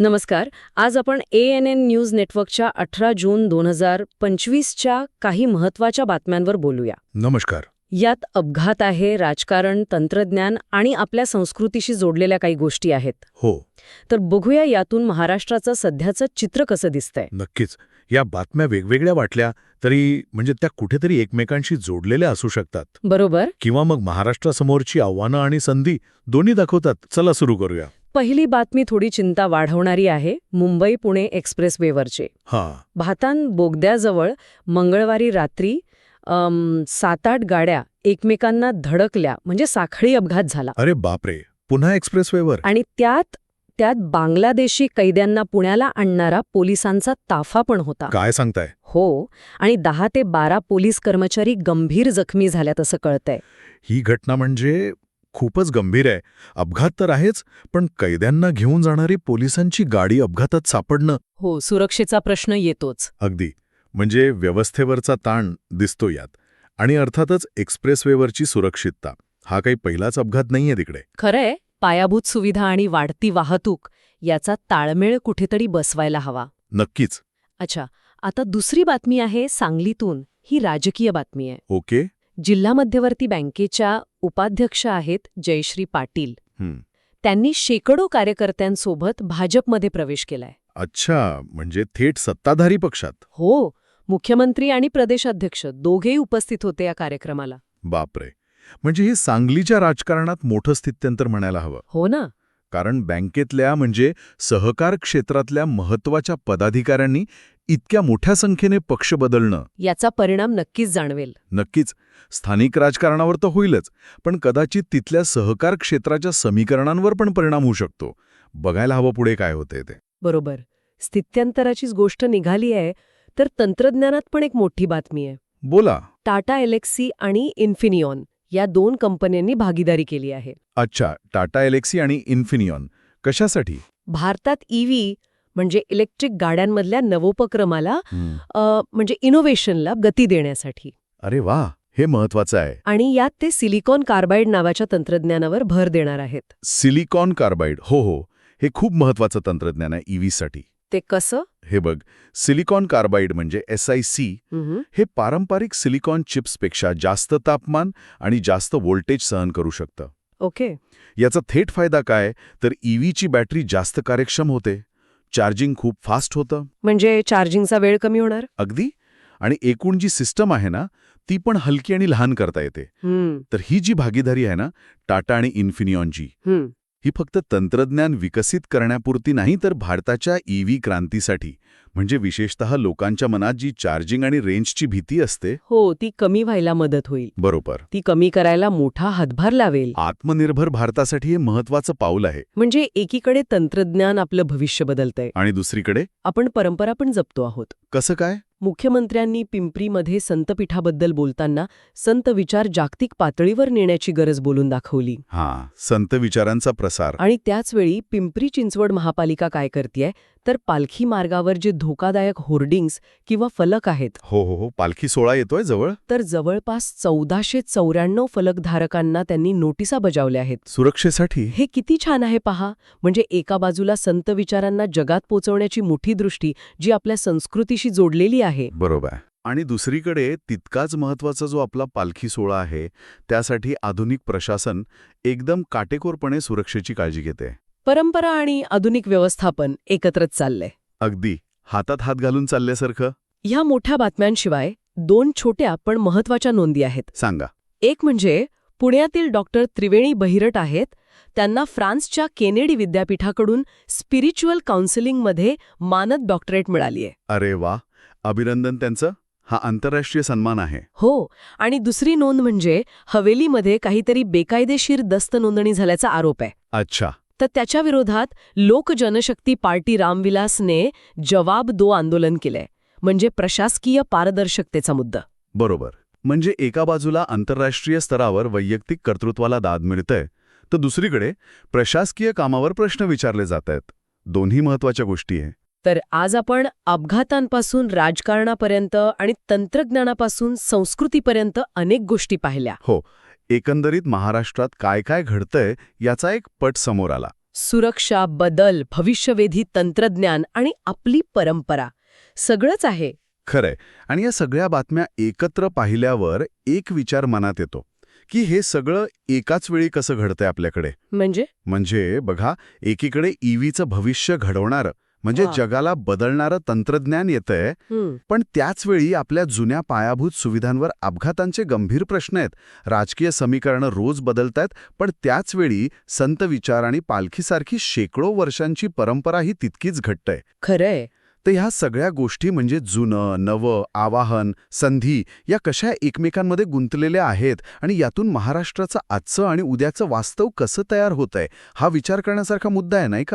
नमस्कार. आज आपण ए एन एन न्यूज नेटवर्कच्या अठरा जून दोन हजार पंचवीसच्या काही महत्त्वाच्या बातम्यांवर बोलूया. नमस्कार. यात अपघात आहे राजकारण तंत्रज्ञान आणि आपल्या संस्कृतीशी जोडलेल्या काही गोष्टी आहेत. हो. तर बघूया यातून महाराष्ट्राचं सध्याचं चित्र कसं दिसतंय. नक्कीच. या बातम्या वेगवेगळ्या वाटल्या तरी म्हणजे त्या कुठेतरी एकमेकांशी जोडलेल्या असू शकतात. बरोबर. किंवा मग महाराष्ट्रासमोरची आव्हानं आणि संधी दोन्ही दाखवतात. चला सुरू करूया. पहिली बातमी थोडी चिंता वाढवणारी आहे मुंबई पुणे एक्सप्रेसवेवरचे. हां. भातान बोगद्याजवळ मंगळवारी रात्री सात आठ गाड्या एकमेकांना धडकल्या म्हणजे साखळी अपघात झाला. अरे बापरे पुन्हा एक्सप्रेसवेवर? आणि त्यात त्यात बांगलादेशी कैद्यांना पुण्याला आणणारा पोलिसांचा ताफा पण होता. काय सांगताय? हो आणि दहा ते बारा पोलीस कर्मचारी गंभीर जखमी झाल्यात असं कळतंय. ही घटना म्हणजे खूपच गंभीर आहे. अपघात तर आहेच पण कैद्यांना घेऊन जाणारी पोलिसांची गाडी अपघातात सापडणं हो सुरक्षेचा प्रश्न येतोच. अगदी. म्हणजे व्यवस्थेवरचा ताण दिसतो यात. आणि अर्थातच एक्सप्रेसवेवरची सुरक्षितता. हा काही पहिलाच अपघात नाहीये तिकडे. खरंय पायाभूत सुविधा आणि वाढती वाहतूक याचा ताळमेळ कुठेतरी बसवायला हवा. नक्कीच. अच्छा आता दुसरी बातमी आहे सांगलीतून. ही राजकीय बातमी आहे. ओके. जिल्हा मध्यवर्ती बँकेच्या उपाध्यक्ष आहेत जयश्री पाटील. त्यांनी शेकडो कार्यकर्त्यांसोबत भाजपमध्ये प्रवेश केलाय. अच्छा म्हणजे थेट सत्ताधारी पक्षात? हो मुख्यमंत्री आणि प्रदेशाध्यक्ष दोघेही उपस्थित होते या कार्यक्रमाला. बापरे. म्हणजे हे सांगलीच्या राजकारणात मोठं स्थित्यंतर म्हणायला हवं. हो ना. कारण बँकेतल्या म्हणजे सहकार क्षेत्रातल्या महत्त्वाच्या पदाधिकाऱ्यांनी इतक्या मोठ्या संख्येने पक्ष बदलणं याचा परिणाम नक्कीच जाणवेल. नक्कीच. स्थानिक राजकारणावर तर होईलच पण कदाचित तिथल्या सहकार क्षेत्राच्या समीकरणांवर पण परिणाम होऊ शकतो. बघायला हवं पुढे काय होतंय ते. बरोबर. स्थित्यंतराचीच गोष्ट निघाली आहे तर तंत्रज्ञानात पण एक मोठी बातमी आहे. बोला. टाटा एलेक्सी आणि इन्फिनिऑन या दोन कंपन्यांनी भागीदारी केली आहे. अच्छा टाटा एलेक्सी आणि इन्फिनियॉन कशासाठी? भारतात ईव्ही म्हणजे इलेक्ट्रिक गाड्यांमधल्या नवोपक्रमाला म्हणजे इनोव्हेशनला गती देण्यासाठी. अरे वा हे महत्वाचं आहे. आणि यात ते सिलिकॉन कार्बाइड नावाच्या तंत्रज्ञानावर भर देणार आहेत. सिलिकॉन कार्बाइड हो हो. हे खूप महत्वाचं तंत्रज्ञान आहे ईव्हीसाठी. ते कसं? हे बघ सिलिकॉन कार्बाइड म्हणजे एस आय सी हे पारंपरिक सिलिकॉन चिप्सपेक्षा जास्त तापमान आणि जास्त व्होल्टेज सहन करू शकतं. ओके. याचा थेट फायदा काय? तर ईव्हीची बॅटरी जास्त कार्यक्षम होते. चार्जिंग खूप फास्ट होतं. म्हणजे चार्जिंगचा वेळ कमी होणार? अगदी. आणि एकूण जी सिस्टम आहे ना ती पण हलकी आणि लहान करता येते. तर ही जी भागीदारी आहे ना टाटा आणि इन्फिनियॉनची. ही फक्त तंत्रज्ञान विकसित करण्यापुरती नाही तर भारताच्या ईव्ही क्रांतीसाठी. म्हणजे विशेषतः लोकांच्या मनात जी चार्जिंग आणि रेंजची भीती असते? हो ती कमी व्हायला मदत होईल. बरोबर. ती कमी करायला मोठा हातभार लावेल. आत्मनिर्भर भारतासाठी हे महत्वाचं पाऊल आहे. म्हणजे एकीकडे तंत्रज्ञान आपलं भविष्य बदलतंय. आणि दुसरीकडे? आपण परंपरा पण जपतो आहोत. कसं काय? मुख्यमंत्र्यांनी पिंपरीमध्ये संतपीठाबद्दल बोलताना संत विचार जागतिक पातळीवर नेण्याची गरज बोलून दाखवली. हां संत विचारांचा प्रसार. आणि त्याचवेळी पिंपरी चिंचवड महापालिका काय करतेय? तर पालखी मार्गावर जे धोकादायक होर्डिंग्स किंवा फलक आहेत हो हो हो पालखी सोळा येतोय जवळ. तर जवळपास चौदाशे चौऱ्याण्णव फलकधारकांना त्यांनी नोटिसा बजावल्या आहेत. सुरक्षेसाठी? हे किती छान आहे पहा. म्हणजे एका बाजूला संत विचारांना जगात पोचवण्याची मोठी दृष्टी जी आपल्या संस्कृतीशी जोडलेली आहे. बरोबर. आणि दुसरीकडे तितकाच महत्त्वाचा जो आपला पालखी सोहळा आहे त्यासाठी आधुनिक प्रशासन एकदम काटेकोरपणे सुरक्षेची काळजी घेते. परंपरा आणि आधुनिक व्यवस्थापन एकत्रच चाललंय. अगदी. हातात हात घालून चालल्यासारखं? ह्या मोठ्या बातम्यांशिवाय दोन छोट्या पण महत्त्वाच्या नोंदी आहेत. सांगा. एक म्हणजे पुण्यातील डॉक्टर त्रिवेणी बहिरट आहेत. त्यांना फ्रान्सच्या केनेडी विद्यापीठाकडून स्पिरिच्युअल काउन्सिलिंगमध्ये मानद डॉक्टरेट मिळालीय. अरे वा! अभिनंदन त्यांचं. हा आंतरराष्ट्रीय सन्मान आहे. हो. आणि दुसरी नोंद म्हणजे हवेलीमध्ये काहीतरी बेकायदेशीर दस्त नोंदणी झाल्याचा आरोप आहे. अच्छा. तर त्याच्या विरोधात लोक जनशक्ती पार्टी रामविलासने जवाब दो आंदोलन केलंय म्हणजे प्रशासकीय पारदर्शकतेचा मुद्दा. बरोबर. म्हणजे एका बाजूला आंतरराष्ट्रीय स्तरावर वैयक्तिक कर्तृत्वाला दाद मिळतंय तर दुसरीकडे प्रशासकीय कामावर प्रश्न विचारले जात आहेत दोन्ही महत्त्वाच्या गोष्टी आहे. तर आज आपण अपघातांपासून राजकारणापर्यंत आणि तंत्रज्ञानापासून संस्कृतीपर्यंत अनेक गोष्टी पाहिल्या. हो. एकंदरीत महाराष्ट्रात काय काय घडतंय याचा एक पट समोर आला. सुरक्षा बदल भविष्यवेधी तंत्रज्ञान आणि आपली परंपरा. सगळंच आहे. खरंय. आणि या सगळ्या बातम्या एकत्र पाहिल्यावर एक विचार मनात येतो की हे सगळं एकाच वेळी कसं घडतंय आपल्याकडे? म्हणजे? म्हणजे बघा एकीकडे ईव्हीचं भविष्य घडवणारं म्हणजे. जगाला बदलणारं तंत्रज्ञान येतंय पण त्याचवेळी आपल्या जुन्या पायाभूत सुविधांवर अपघातांचे गंभीर प्रश्न आहेत. राजकीय समीकरणं रोज बदलतायत पण त्याचवेळी संत विचार आणि पालखीसारखी शेकडो वर्षांची परंपरा ही तितकीच घट्ट आहे खरंय. तर ह्या सगळ्या गोष्टी म्हणजे जुनं नवं आवाहन संधी या कशा एकमेकांमध्ये गुंतलेल्या आहेत आणि यातून महाराष्ट्राचं आजचं आणि उद्याचं वास्तव कसं तयार होतंय हा विचार करण्यासारखा मुद्दा आहे नाही का?